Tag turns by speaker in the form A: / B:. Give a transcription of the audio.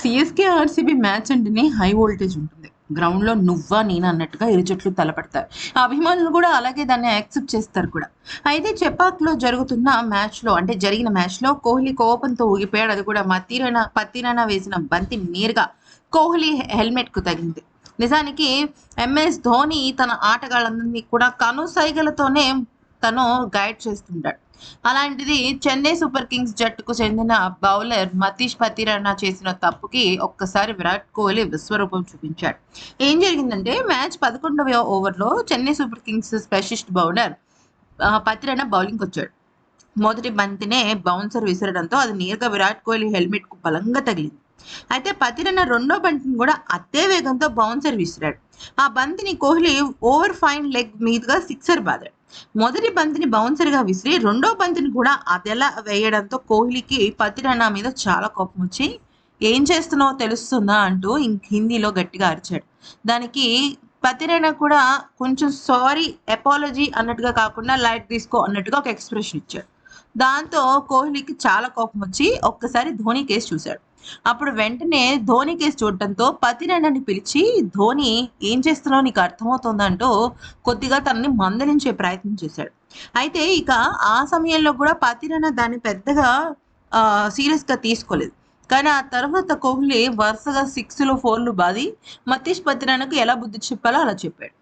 A: CSK RCB match అంటేనే high voltage ఉంటుంది. గ్రౌండ్లో నువ్వా నేను అన్నట్టుగా ఇరు జట్లు తలపడతారు. అభిమానులు కూడా అలాగే దాన్ని యాక్సెప్ట్ చేస్తారు కూడా. అయితే చెపాక్లో జరుగుతున్న మ్యాచ్లో అంటే జరిగిన మ్యాచ్లో కోహ్లీ కోపంతో ఊగిపోయాడు. అది కూడా మతీరన పత్తిరన వేసిన బంతి నేరుగా కోహ్లీ హెల్మెట్కు తగింది నిజానికి ఎంఎస్ ధోని తన ఆటగాళ్ళందరినీ కూడా కనుసైగలతోనే తను గైడ్ చేస్తుంటాడు. అలాంటిది చెన్నై సూపర్ కింగ్స్ జట్టుకు చెందిన బౌలర్ మతీష్ పతిరణ చేసిన తప్పుకి ఒక్కసారి విరాట్ కోహ్లీ విశ్వరూపం చూపించాడు. ఏం జరిగిందంటే మ్యాచ్ పదకొండవ ఓవర్లో Chennai super kings specialist bowler ఆ, బౌలింగ్కి బౌలింగ్ వచ్చాడు. మొదటి బంతినే బౌన్సర్ విసరడంతో అది నేరుగా విరాట్ కోహ్లీ హెల్మెట్కు బలంగా తగిలింది. అయితే పతిరన్న రెండో బంతిని కూడా అదే వేగంతో బౌన్సర్ విసిరాడు. ఆ బంతిని కోహ్లీ ఓవర్ ఫైన్ లెగ్ మీదుగా సిక్సర్ బాదాడు. మొదటి బంతిని బౌన్సర్గా విసిరి రెండో బంతిని కూడా అదెలా వేయడంతో కోహ్లీకి పతిరణ మీద చాలా కోపం వచ్చి ఏం చేస్తున్నావో తెలుస్తుందా? అంటూ ఇంక హిందీలో గట్టిగా అరిచాడు. దానికి పతిరైనా కూడా కొంచెం సారీ అపాలజీ అన్నట్టుగా కాకుండా లైట్ తీసుకో అన్నట్టుగా ఒక ఎక్స్ప్రెషన్ ఇచ్చాడు. దాంతో కోహ్లీకి చాలా కోపం వచ్చి ఒక్కసారి ధోని కేసు చూశాడు. అప్పుడు వెంటనే ధోని కేసు చూడటంతో పతిరైనని పిలిచి ధోని ఏం చేస్తున్నావు? నీకు అర్థమవుతుందంటూ కొద్దిగా తనని మందలించే ప్రయత్నం చేశాడు. అయితే ఇక ఆ సమయంలో కూడా పతిరైన దాన్ని పెద్దగా సీరియస్గా తీసుకోలేదు. కానీ ఆ తర్వాత కోహ్లీ వరుసగా సిక్స్లు ఫోర్లు బాది మతీష్ పతిరానకు ఎలా బుద్ధి చెప్పాలో అలా చెప్పాడు.